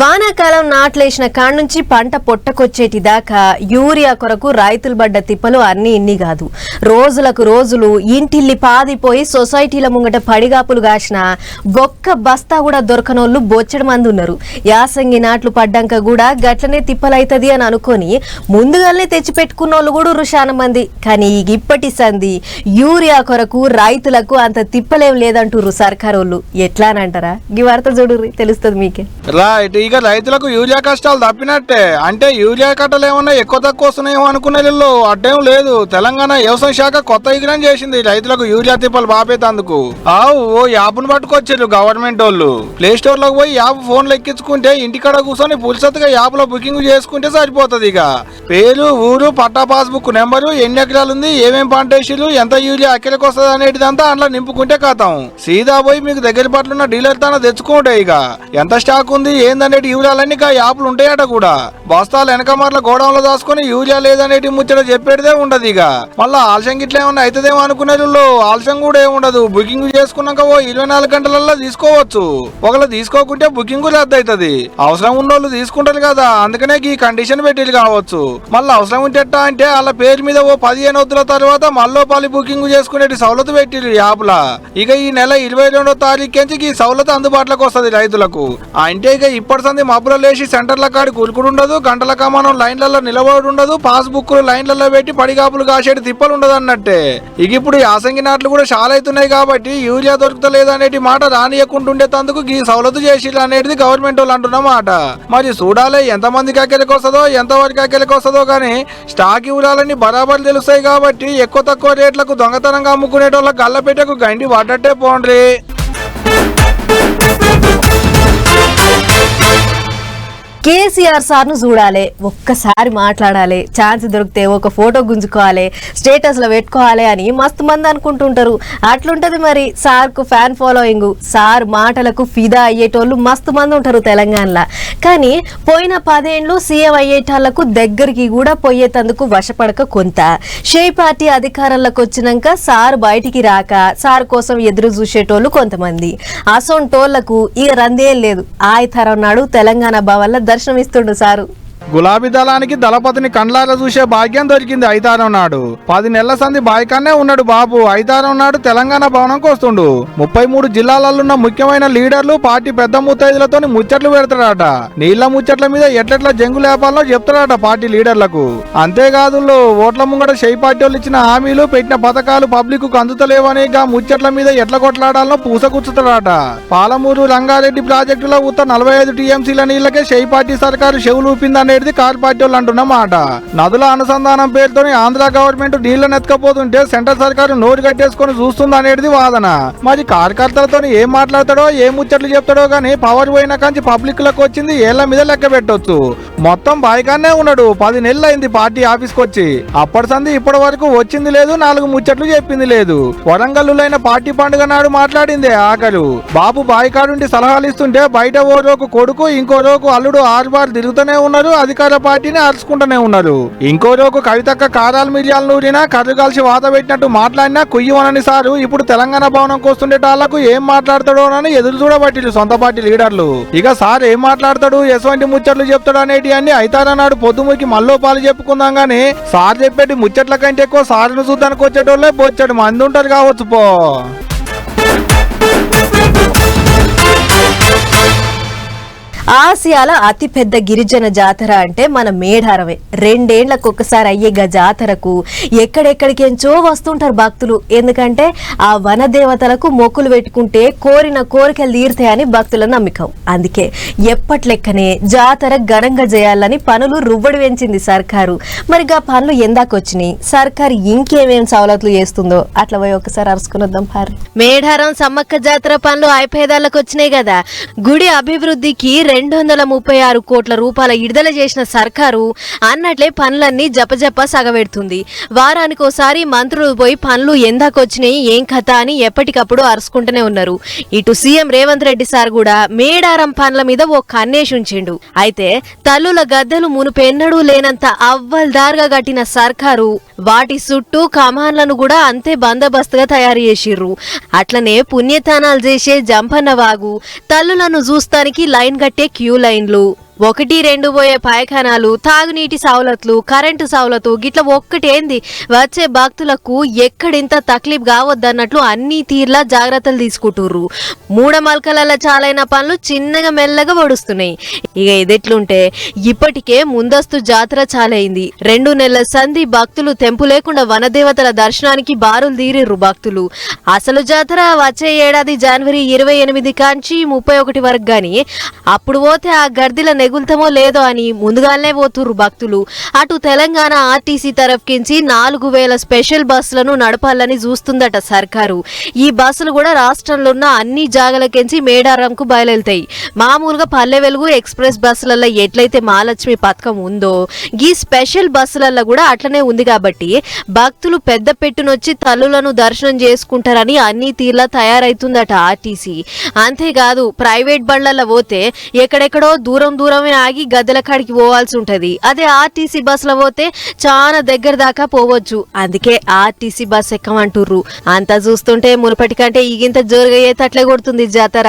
వానాకాలం నాట్లేసిన కాడ నుంచి పంట పొట్టకొచ్చేటి దాకా యూరియా కొరకు రైతులు పడ్డ తిప్పలు అన్ని ఇన్ని కాదు. రోజులకు రోజులు ఇంటిల్లి పాదిపోయి సొసైటీల ముంగట పడిగాపులు కాసిన ఒక్క బస్తా కూడా దొరకనోళ్ళు బొచ్చడి మంది ఉన్నారు. యాసంగి నాట్లు పడ్డాక కూడా గట్లనే తిప్పలైతుంది అని అనుకొని ముందుగానే తెచ్చి పెట్టుకున్నోళ్ళు కూడా రుషాన మంది. కానీ ఇప్పటి సంది యూరియా కొరకు రైతులకు అంత తిప్పలేం లేదంటుర్రు సర్కారోళ్ళు. ఎట్లా అని అంటారా ఈ వార్త చూడు తెలుస్తుంది మీకే. రైట్ ఇక రైతులకు యూరియా కష్టాలు తప్పినట్టే. అంటే యూరియా కట్టలు ఏమన్నా ఎక్కువ తక్కువ వస్తున్నాయేమో అనుకునే వీళ్ళు అడ్డేం లేదు. తెలంగాణ వ్యవసాయ శాఖ కొత్త విగ్రహం చేసింది రైతులకు యూరియా తిప్పలు బాపేతందుకు. ఆవు ఓ యాప్ను పట్టుకొచ్చారు గవర్నమెంట్ వాళ్ళు. ప్లే స్టోర్లోకి పోయి యాప్ ఫోన్లు ఎక్కించుకుంటే ఇంటికాడ కూర్చొని పులిసత్తుగా యాప్లో బుకింగ్ చేసుకుంటే సరిపోతుంది ఇక. పేరు ఊరు పట్టా పాస్బుక్ నెంబరు ఎన్ని ఎకరాలు ఉంది ఏమేం పంట వేసిర్రు ఎంత యూరియా అక్కడికి వస్తుంది అనేటిదంతా అందులో నింపుకుంటే కథం సీదా పోయి మీకు దగ్గర పట్ల డీలర్ తన తెచ్చుకుంటే ఇక. ఎంత స్టాక్ ఉంది ఏందని ఏందనేటి యూరియాలన్నీ ఇక యాప్లు ఉంటాయట కూడా. బస్తాలు వెనక మరల గోడౌన్లో దాచుకొని యూరియా లేదనేటి ముచ్చట చెప్పేదే ఉండదు ఇక. మళ్ళా ఆలస్యం గిట్ల ఏమన్నా అవుతుందేమో అనుకునే వాళ్ళు ఆలస్యం కూడా ఏముండదు బుకింగ్ చేసుకున్నాక ఓ ఇరవై నాలుగు గంటలలో తీసుకోవచ్చు. ఒకళ్ళు తీసుకోకుంటే బుకింగ్ రద్దు అవుతుంది అవసరం ఉన్న వాళ్ళు తీసుకుంటారు కదా అందుకనే ఈ కండిషన్ పెట్టి కావచ్చు. మళ్ళీ అవసరం ఉంటే అంటే వాళ్ళ పేరు మీద ఓ పదిహేను వద్దుల తర్వాత మళ్ళీ పాలి బుకింగ్ చేసుకునే సవలతు పెట్టిరు యాప్లా. ఇక ఈ నెల ఇరవై రెండో తారీఖు నుంచి ఈ సవలతు అందుబాటులోకి వస్తుంది రైతులకు. అంటే ఇక ఇప్పటి సంది మబ్బులు లేచి సెంటర్ల కాడి కురుకుడు ఉండదు. గంటల కమానం లైన్లలో నిలబడి ఉండదు. పాస్బుక్ లైన్లలో పెట్టి పడిగాపులు కాసేటి తిప్పలు ఉండదు అన్నట్టే ఇక ఇప్పుడు యాసంగి నాట్లు కూడా చాలా అవుతున్నాయి కాబట్టి యూరియా దొరుకుతలేదు అనేటి మాట రానియకుంటుండేందుకు ఈ సవలతు చేసి అనేది గవర్నమెంట్ వాళ్ళు అంటున్న మాట. మరి చూడాలి ఎంతమందికి అక్కడికి వస్తుందో ఎంతవరకు అక్కడికి వస్తుందో కానీ స్టాక్ ఇవ్వాలని బరాబర్ తెలుస్తాయి కాబట్టి ఎక్కువ తక్కువ రేట్లకు దొంగతనంగా అమ్ముకునేటోళ్ళ గల్లపెట్టకు గండి పడ్డట్టే పోండ్రి. కేసీఆర్ సార్ను చూడాలి ఒక్కసారి మాట్లాడాలి ఛాన్స్ దొరికితే ఒక ఫోటో గుంజుకోవాలి స్టేటస్లో పెట్టుకోవాలి అని మస్తు మంది అనుకుంటుంటారు. అట్లుంటది మరి సార్కు ఫ్యాన్ ఫాలోయింగ్ సార్ మాటలకు ఫిదా అయ్యేటోళ్ళు మస్తు మంది ఉంటారు తెలంగాణలో. కానీ పోయిన పదేండ్లు సీఎం అయ్యేటాళ్ళకు దగ్గరికి కూడా పోయేటందుకు వశపడక కొంత. షే పార్టీ అధికారంలోకి వచ్చినాక సార్ బయటికి రాక సార్ కోసం ఎదురు చూసేటోళ్ళు కొంతమంది. అసోంటోళ్ళకు ఇక రందేం లేదు. ఆయతరం నాడు తెలంగాణ భవన్లో దర్శనమిస్తుండు సారు. గులాబీ దళానికి దళపతిని కండ్లారా చూసే భాగ్యం దొరికింది ఐతారం నాడు. పది నెలల సంది బాయికాన్నే ఉన్నాడు బాబు. ఐతారం నాడు తెలంగాణ భవనంకి వస్తుండు ముప్పై మూడు జిల్లాలలో ఉన్న ముఖ్యమైన లీడర్లు పార్టీ పెద్ద ముత్తైదులతో ముచ్చట్లు పెడతాడట నీళ్ళ ముచ్చట్ల మీద ఎట్లెట్లా జంగు లేపాలో చెప్తాడట పార్టీ లీడర్లకు. అంతేకాదు ఓట్ల ముంగట షై పార్టీ వాళ్ళు ఇచ్చిన హామీలు పెట్టిన పథకాలు పబ్లిక్కు అందుతలేవని గా ముచ్చట్ల మీద ఎట్ల కొట్లాడాలో పూసగుచ్చుతాడట పాలమూరు రంగారెడ్డి ప్రాజెక్టులో ఉత్త నలభై ఐదు టీఎంసీల నీళ్ళకే షై పార్టీ సర్కారు అనేది కార్ పార్టీ వాళ్ళు అంటున్నమాట నదుల అనుసంధానం పేరుతో ఆంధ్ర గవర్నమెంట్ నీళ్ళను ఎత్తుకపోతుంటే సెంట్రల్ సర్కారు నోరు కట్టేసుకొని చూస్తుంది అనేది వాదన. మరి కార్యకర్తలతో ఏం మాట్లాడతాడో ఏ ముచ్చట్లు చెప్తాడో గానీ పవర్ పోయిన కాంచి పబ్లిక్లకు వచ్చింది ఏళ్ళ మీద లెక్క పెట్టొచ్చు. మొత్తం బాయికాన్నే ఉన్నాడు. పది నెలలు అయింది పార్టీ ఆఫీస్కి వచ్చి అప్పటి సంది ఇప్పటి వరకు వచ్చింది లేదు నాలుగు ముచ్చట్లు చెప్పింది లేదు. వరంగల్లులైన పార్టీ పండుగ నాడు మాట్లాడిందే ఆకలు బాబు బాయికాడుండి సలహాలు ఇస్తుంటే బయట ఓ రోజు కొడుకు ఇంకో రోజు అల్లుడు ఆరు బార్ తిరుగుతూనే ఉన్నారు అధికార పార్టీని అరుచుకుంటూనే ఉన్నారు ఇంకో రోజు కవితక్క కారాలు మిరియాలు నూరినా కర్రు కలిసి వాత పెట్టినట్టు మాట్లాడినా కుయ్యమనని సారు ఇప్పుడు తెలంగాణ భవనం కోస్తుండే వాళ్ళకు ఏం మాట్లాడతాడో అని ఎదురు చూడబట్టిరు సొంత పార్టీ లీడర్లు. ఇక సార్ ఏం మాట్లాడతాడు? ఎటువంటి ముచ్చట్లు చెప్తాడు అనేటి అన్ని అయితారన్నాడు. పొద్దుముకి మల్లో పాలు చెప్పుకుందాం గానీ సార్ చెప్పేటి ముచ్చట్ల కంటే ఎక్కువ సార్ను చూద్దానికి వచ్చేటోళ్ళే పోచ్చాడు మంది ఉంటారు కావచ్చు పో. ఆసియాల అతి పెద్ద గిరిజన జాతర అంటే మన మేడారమే. రెండేళ్ళకు ఒక్కసారి అయ్యే గా జాతరకు ఎక్కడెక్కడికెంచో వస్తుంటారు భక్తులు. ఎందుకంటే ఆ వన దేవతలకు మొక్కులు పెట్టుకుంటే కోరిన కోరికలు తీరుతాయని భక్తుల నమ్మకం. అందుకే ఎప్పట్లెక్కనే జాతర ఘనంగా చేయాలని పనులు రువ్వడి పెంచింది సర్కారు. మరి గా పనులు ఎందాకొచ్చినాయి. సర్కారు ఇంకేమేం సవలతులు చేస్తుందో అట్లా పోయి ఒకసారి అరుచుకుని పారు మేడారం సమ్మక్క జాతర పనులు అయిపోయేదాళ్ళకి వచ్చినాయి కదా. గుడి అభివృద్ధికి రెండు వందల ముప్పై ఆరు కోట్ల రూపాయల విడుదల చేసిన సర్కారు అన్నట్లే పనులన్నీ జపజప సగబెడుతుంది. వారానికోసారి మంత్రులు పోయి పనులు ఎందాకొచ్చినాయి ఏం కథ అని ఎప్పటికప్పుడు అరుచుకుంటూనే ఉన్నారు. ఇటు సీఎం రేవంత్ రెడ్డి సార్ కూడా మేడారం పనుల మీద ఓ కన్నేసి ఉంచిండు. అయితే తల్లుల గద్దెలు మునుపెన్నడూ లేనంత అవ్వల్దార్గా కట్టిన సర్కారు వాటి చుట్టూ కమాన్లను కూడా అంతే బందోబస్తుగా తయారు చేసిర్రు. అట్లనే పుణ్యతానాలు చేసే జంపన్న వాగు తల్లులను చూస్తానికి లైన్ కట్టి క్యూ లైన్లు ఒకటి రెండు పోయే పాయఖానాలు తాగునీటి సవలతులు కరెంటు సవలతు గిట్ల ఒక్కటేంది? వచ్చే భక్తులకు ఎక్కడింత తక్లీఫ్ కావద్దన్నట్లు అన్ని తీర్లా జాగ్రత్తలు తీసుకుంటుర్రు. మూడమల్కల చాలైన పనులు చిన్నగా మెల్లగా పడుస్తున్నాయి. ఇక ఇదెట్లుంటే ఇప్పటికే ముందస్తు జాతర చాలైంది. రెండు నెలల సంధి భక్తులు తెంపు లేకుండా వనదేవతల దర్శనానికి బారులు తీరిర్రు భక్తులు. అసలు జాతర వచ్చే ఏడాది జనవరి ఇరవై ఎనిమిది కాంచి ముప్పై ఒకటి వరకు గాని అప్పుడు పోతే ఆ గర్దిల నెగులుతామో లేదో అని ముందుగానే పోతుర్రు భక్తులు. అటు తెలంగాణ ఆర్టీసీ తరఫుకించి నాలుగు వేల స్పెషల్ బస్సులను నడపాలని చూస్తుందట సర్కారు. ఈ బస్సులు కూడా రాష్ట్రంలో ఉన్న అన్ని జాగలకించి మేడారంకు బయలుతాయి మామూలుగా పల్లె వెలుగు ఎక్స్ప్రెస్ బస్సులలో ఎట్లయితే మహాలక్ష్మి పథకం ఉందో ఈ స్పెషల్ బస్సులలో కూడా అట్లనే ఉంది కాబట్టి భక్తులు పెద్ద పెట్టునొచ్చి తల్లులను దర్శనం చేసుకుంటారని అన్ని తీర్లా తయారైతుందట ఆర్టీసీ. అంతేకాదు ప్రైవేట్ బండ్లలో పోతే ఎక్కడెక్కడో దూరం దూరం దూరమే ఆగి గద్దెల కాడికి పోవాల్సి ఉంటది. అదే ఆర్టీసీ బస్సులో పోతే చాలా దగ్గర దాకా పోవచ్చు. అందుకే ఆర్టీసీ బస్ ఎక్కమంటుర్రు. అంతా చూస్తుంటే మునుపటి కంటే ఈగింత జోరుగా అయ్యేటట్లే కొడుతుంది జాతర.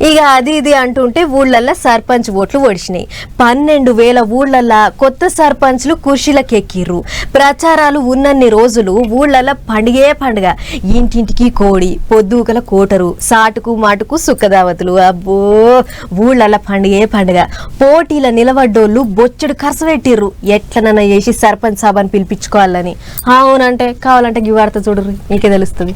ఇక అది ఇది అంటుంటే ఊళ్ళల్లో సర్పంచ్ ఓట్లు ఒడిచినాయి. పన్నెండు వేల ఊళ్ళల్లో కొత్త సర్పంచ్లు కుర్చీలకెక్కిర్రు. ప్రచారాలు ఉన్నన్ని రోజులు ఊళ్ళల్లో పండుగే పండుగ. ఇంటింటికి కోడి పొద్దుకల కోటరు సాటుకు మాటుకు సుఖదావతులు అబ్బో ఊళ్ళల్లో పండుగే పండుగ. పోటీల నిలబడ్డోళ్ళు బొచ్చుడు ఖర్చు పెట్టిర్రు. ఎట్లనన్నా చేసి సర్పంచ్ సభను పిలిపించుకోవాలని. అవునంటే కావాలంటే గివార్త వార్త చూడరు నీకే తెలుస్తుంది.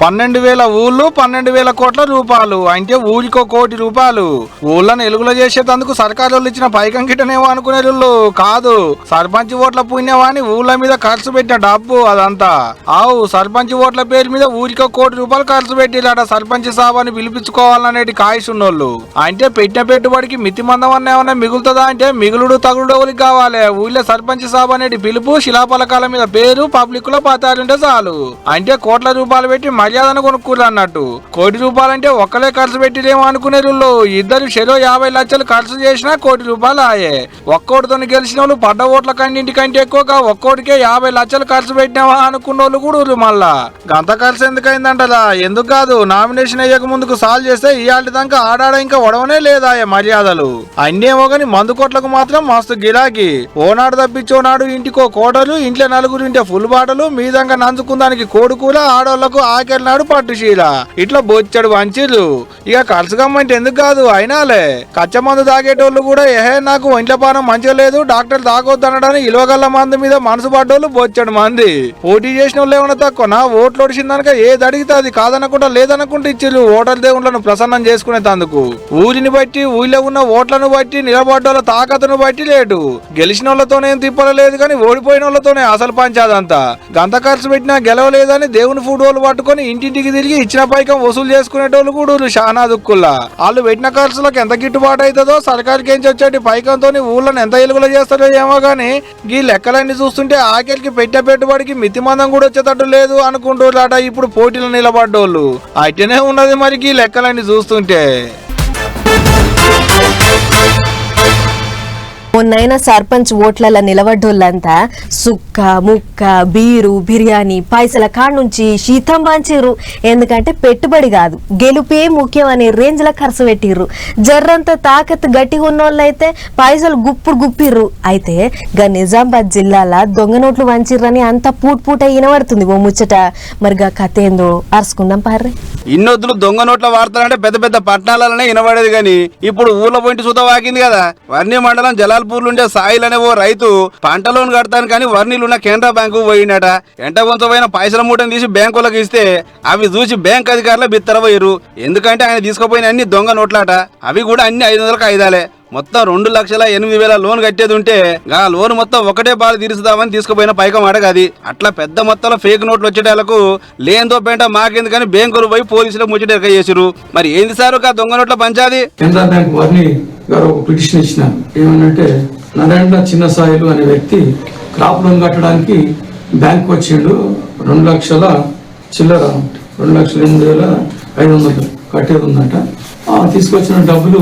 పన్నెండు వేల ఊళ్ళు పన్నెండు వేల కోట్ల రూపాయలు. అంటే ఊరికో కోటి రూపాయలు. ఊళ్ళని ఎలుగులో చేసేటందుకు సర్కారు ఇచ్చిన పైకం గిట్టనేమో అనుకునే వాళ్ళు కాదు. సర్పంచ్ ఓట్ల పుణ్యవాణి ఊళ్ళ మీద ఖర్చు పెట్టిన డబ్బు అదంతా. ఆవు సర్పంచ్ ఓట్ల పేరు మీద ఊరికో కోటి రూపాయలు ఖర్చు పెట్టిలాట సర్పంచ్ సాబాని పిలిపించుకోవాలనేటి కాయిస్ ఉన్నోళ్ళు అంటే పెట్టిన పెట్టుబడికి మితి మందం ఏమన్నా మిగులుతుందా? అంటే మిగులుడు తగులుడు ఎవరికి కావాలి? ఊళ్ళో సర్పంచ్ సాబ్ అనేది పిలుపు శిలాపలకాల మీద పేరు పబ్లిక్లో పాతారుంటే చాలు. అంటే కోట్ల రూపాయలు పెట్టి మర్యాదను కొనుక్కోరు అన్నట్టు. కోటి రూపాయలంటే ఒక్కలే ఖర్చు పెట్టిరేమో అనుకునే వాళ్ళు ఇద్దరు చెరో యాభై లక్షలు ఖర్చు చేసినా కోటి రూపాయలు ఆయే. ఒక్కోటితో గెలిచిన వాళ్ళు పడ్డ ఓట్ల కంటే ఎక్కువగా ఒక్కోటికే యాభై లక్షలు ఖర్చు పెట్టినావా అనుకున్న వాళ్ళు కూడా మళ్ళా. గంత ఖర్చు ఎందుకైందంటలా ఎందుకు కాదు? నామినేషన్ అయ్యక ముందుకు సాల్వ్ చేస్తే ఇవాళ దాకా ఆడాడ ఇంకా వడవనే లేదా మర్యాదలు. అన్నేమో గాని మందు కొట్లకు మాత్రం మస్తు గిరాకీ. ఓనాడు తప్పించోనాడు ఇంటికో కోటలు ఇంట్లో నలుగురు ఇంటే ఫుల్ బాటలు మీదంగా నంచుకుందానికి కోడుకూల ఆడోళ్ళకు ఆకెళ్ళనాడు పట్టుశీల ఇట్లా బొచ్చడు వంచిర్రు. ఇక ఖర్చు ఎందుకు కాదు అయినాలే. కచ్చ మందు తాగేటోళ్ళు కూడా ఏహే నాకు ఒంట్ల పానం మంచిగా లేదు డాక్టర్ తాగొద్దనడానికి ఇలవగల్ల మందు మీద మనసు పడ్డోళ్ళు బొచ్చడు మంది. పోటీ చేసిన వాళ్ళు ఏమన్నా తక్కువ? ఓట్లు ఒడిసిందనక ఏది అడిగితే అది కాదనకుండా లేదనకుండా ఇచ్చిర్రు ఓటర్ దేవుళ్ళను ప్రసన్నం చేసుకునే తందుకు ఊరిని బట్టి ఊళ్ళో ఉన్న ఓట్లను బట్టి నిలబడ్డోళ్ళ తాకతును బట్టి లేటు. గెలిచిన వాళ్ళతోనేం తిప్పలేదు కానీ ఓడిపోయిన వాళ్ళతోనే అసలు పంచాదంతా. గంత ఖర్చు పెట్టినా గెలవలేదని దేవుని ఫోటోలు పట్టుకొని ఇంటింటికి తిరిగి ఇచ్చిన పైకం వసూలు చేసుకునేటోళ్ళు కూడా ఉర్రు దుక్కుల్లా. వాళ్ళు పెట్టిన ఖర్చులకు ఎంత గిట్టుబాటు అవుతుందో సర్కారికి ఏం వచ్చేటి పైకంతో ఊళ్ళని ఎంత ఎలుగులో చేస్తారో ఏమో గానీ ఈ లెక్కలన్నీ చూస్తుంటే ఆఖరికి పెట్టే పెట్టుబడికి మితిమందం కూడా వచ్చేటట్టు లేదు అనుకుంటున్నారట ఇప్పుడు పోటీలో నిలబడ్డోళ్ళు. అట్టనే ఉన్నది మరి ఈ లెక్కలన్నీ చూస్తుంటే. మొన్నైనా సర్పంచ్ ఓట్లలో నిలబడ్డోళ్ళంతా సుక్క ముక్క బీరు బిర్యానీ పైసల కాడ నుంచి శీతం పంచిర్రు ఎందుకంటే పెట్టుబడి కాదు. గెలుపే ముఖ్యం అనే రేంజ్లో ఖర్చు పెట్టిర్రు. జర్రంత తాకత్ గట్టిగా ఉన్నోళ్ళైతే పైసలు గుప్పుడు గుప్పిర్రు. అయితే గా నిజామాబాద్ జిల్లాల దొంగ నోట్లు వంచిర్రని అంత పూట్ పూట ఇనబడుతుంది ఓ ముచ్చట. మరి గా కథ ఏందో అరుచుకుందాం పార్రే. ఇన్నొద్దులు దొంగ నోట్ల వార్తలంటే పెద్ద పెద్ద పట్టణాలనే వినబడేది కానీ ఇప్పుడు ఊర్లో పోయింటి సుత వాకింది కదా. వర్ణి మండలం జలాల్పూర్లు ఉండే సాయిల్ అనే ఓ రైతు పంట లోన్ కడతాను కానీ వర్ణిలున్న కేంద్ర బ్యాంకు పోయినట ఎంట కొంచెమైన పైసల మూటను తీసి బ్యాంకులకు ఇస్తే అవి చూసి బ్యాంక్ అధికారులు బిత్తరపోయారు ఎందుకంటే ఆయన తీసుకుపోయిన అన్ని దొంగ నోట్లాట. అవి కూడా అన్ని ఐదు వందలకు ఐదాలే. మొత్తం రెండు లక్షల ఎనిమిది వేల లోన్ కట్టేది ఉంటే ఆ లోన్ మొత్తం ఒకటే బాధ తీరుస్తామని తీసుకుపోయిన పైకం అడగది అట్లా పెద్ద మొత్తంలో ఫేక్ నోట్లు వచ్చేటాలకు లేనితో పేంట మాకెందుకని బ్యాంకులు పోయి పోలీసులు ముచ్చట చేసిరు మరి ఏంది సార్ ఒక దొంగ నోట్ల పంచాది? కెనరా బ్యాంక్ వారిని గారు ఒక పిటిషన్ ఇచ్చినారు. ఏమనంటే నరేంద్ర చిన్న సాయిలు అనే వ్యక్తి క్రాప్ లోన్ కట్టడానికి బ్యాంక్ వచ్చిండు. రెండు లక్షల చిల్లర రెండు లక్షల ఎనిమిది వేల ఐదు వందలు కట్టేది ఉందట. తీసుకొచ్చిన డబ్బులు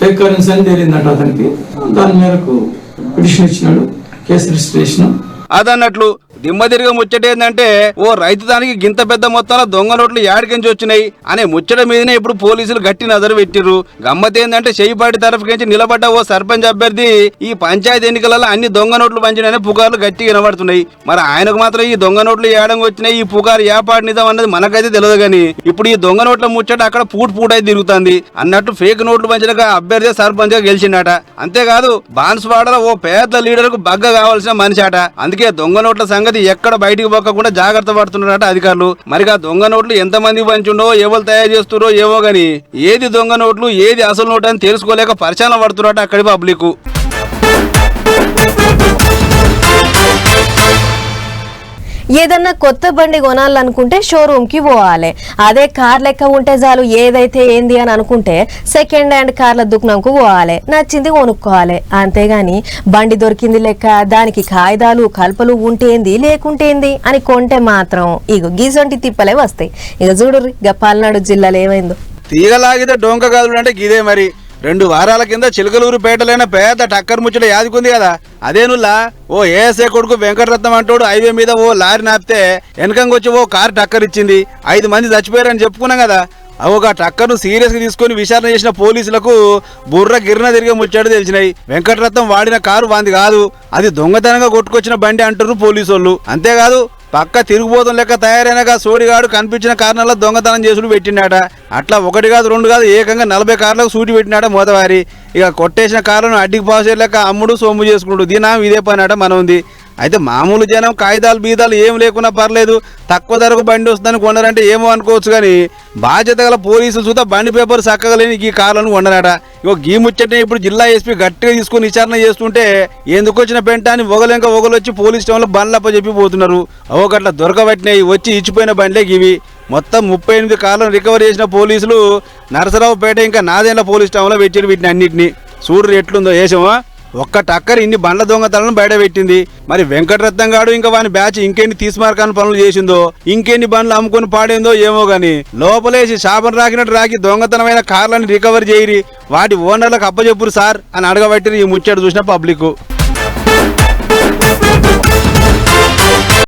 ఫేక్ కరెన్సీ అని తేలిందట అతనికి. దాని మేరకు పిటిషన్ ఇచ్చినాడు. Case registration. అదన్నట్లు దిమ్మ తిరిగి ముచ్చట ఏంటంటే ఓ రైతు దానికి గింత పెద్ద మొత్తంలో దొంగ నోట్లు యాడికించి వచ్చినాయి అనే ముచ్చట మీదనే ఇప్పుడు పోలీసులు గట్టి నజరు పెట్టిర్రు. గమ్మత్ ఏంటంటే చేయిపాటి తరఫుకించి నిలబడ్డ ఓ సర్పంచ్ అభ్యర్థి ఈ పంచాయతీ ఎన్నికలలో అన్ని దొంగ నోట్లు పంచినని పుకార్లు గట్టిగా వినబడుతున్నాయి. మరి ఆయనకు మాత్రం ఈ దొంగ నోట్లు ఏడం వచ్చినాయి ఈ పుకారు ఏపాటి నిజం అన్నది మనకైతే తెలియదు కానీ ఇప్పుడు ఈ దొంగ నోట్ల ముచ్చట అక్కడ పూట పూట అయితే తిరుగుతుంది. అన్నట్టు ఫేక్ నోట్లు పంచినాక అభ్యర్థి సర్పంచ్గా గెలిచిండట. అంతేకాదు బాన్స్వాడలో ఓ పేద లీడర్కు బగ్గ కావాల్సిన మనిషి అట అందుకే దొంగ నోట్ల సంగతి ఎక్కడ బయటికి పోకుండా జాగ్రత్త పడుతున్నారట అధికారులు. మరి ఆ దొంగ నోట్లు ఎంత మంది పంచుండో ఎవరు తయారు చేస్తున్నారో ఏవో గాని ఏది దొంగ నోట్లు ఏది అసలు నోట్ అని తెలుసుకోలేక పరిచయం పడుతున్నారట అక్కడి పబ్లిక్. ఏదన్నా కొత్త బండి కొనాలనుకుంటే షోరూమ్కి పోవాలి. అదే కార్ లెక్క ఉంటే చాలు ఏదైతే ఏంది అని అనుకుంటే సెకండ్ హ్యాండ్ కార్ల దుకాణంకు పోవాలి. నచ్చింది కొనుక్కోవాలి. అంతేగాని బండి దొరికింది లెక్క దానికి కాయిదాలు కల్పలు ఉంటేంది లేకుంటేంది అని కొంటే మాత్రం ఇగో గీసొంటి తిప్పలే వస్తాయి. ఇక చూడు ఇక పల్నాడు జిల్లాలో ఏమైందో. తీగలాగితే డొంక కాదులు అంటే గిదే మరి. రెండు వారాల కింద చిలకలూరు పేటలైన టక్కర్ ముచ్చట యాదుకుంది కదా. అదేనులా ఓ ఏఎస్ఏ కొడుకు వెంకటరత్నం అంటోడు హైవే మీద ఓ లారీ నాపితే వెనకంగొచ్చి ఓ కారు టక్కర్ ఇచ్చింది. ఐదు మంది చచ్చిపోయారని చెప్పుకున్నాం కదా. ఒక టక్కర్ను సీరియస్గా తీసుకొని విచారణ చేసిన పోలీసులకు బుర్ర గిర్న తిరిగే ముచ్చట తెలిసినాయి. వెంకటరత్నం వాడిన కారు వాంది కాదు. అది దొంగతనంగా కొట్టుకొచ్చిన బండి అంటారు పోలీసు వాళ్ళు అంతేకాదు పక్క తిరుగుబోతం లెక్క తయారైనగా సోడిగాడు కనిపించిన కారణాల్లో దొంగతనం చేసుడు పెట్టినాట అట్లా ఒకటి కాదు రెండు కాదు ఏకంగా నలభై కార్లకు సూటి పెట్టినాట మోతవారి. ఇక కొట్టేసిన కార్లను అడ్డికి పాసే లెక్క అమ్ముడు సొమ్ము చేసుకుంటూ దీనా ఇదే పని అట మనం ఉంది అయితే మామూలు జనం కాగితాలు బీదాలు ఏం లేకున్నా పర్లేదు. తక్కువ ధరకు బండి వస్తుందని కొన్నారంటే ఏమో అనుకోవచ్చు కానీ బాధ్యత గల పోలీసులు చూద్దా బండి పేపర్ చక్కగా లేని ఈ కార్లను కొన్నారట. ఇగో గీ ముచ్చటనే ఇప్పుడు జిల్లా ఎస్పీ గట్టిగా తీసుకొని విచారణ చేస్తుంటే ఎందుకు వచ్చిన పెంట? అని ఒగలెంక ఒగలు వచ్చి పోలీస్ స్టేషన్లో బండ్లప్ప చెప్పి పోతున్నారు అవగట్ల దొరకబట్టినాయి వచ్చి ఇచ్చిపోయిన బండ్లే ఇవి మొత్తం ముప్పై ఎనిమిది కార్లను రికవర్ చేసిన పోలీసులు నరసరావుపేట ఇంకా నాదేళ్ళ పోలీస్ స్టేషన్లో పెట్టిరు వీటిని అన్నింటినీ. చూడు ఎట్లుందో వేసామా ఒక్క టక్కర్ ఇన్ని బండ్ల దొంగతలను బయటపెట్టింది మరి వెంకటరత్నం గాడు ఇంకా వాని బ్యాచ్ ఇంకెన్ని తీసుమార్కాని పనులు చేసిందో ఇంకెన్ని బండ్లు అమ్ముకొని పాడేందో ఏమో గాని లోపలేసి శాపం రాకినట్టు రాకి దొంగతనమైన కార్లను రికవర్ చేయరి. వాటి ఓనర్లకు అప్పచెప్పురు సార్ అని అడగబట్టిరు ఈ ముచ్చట చూసిన పబ్లిక్.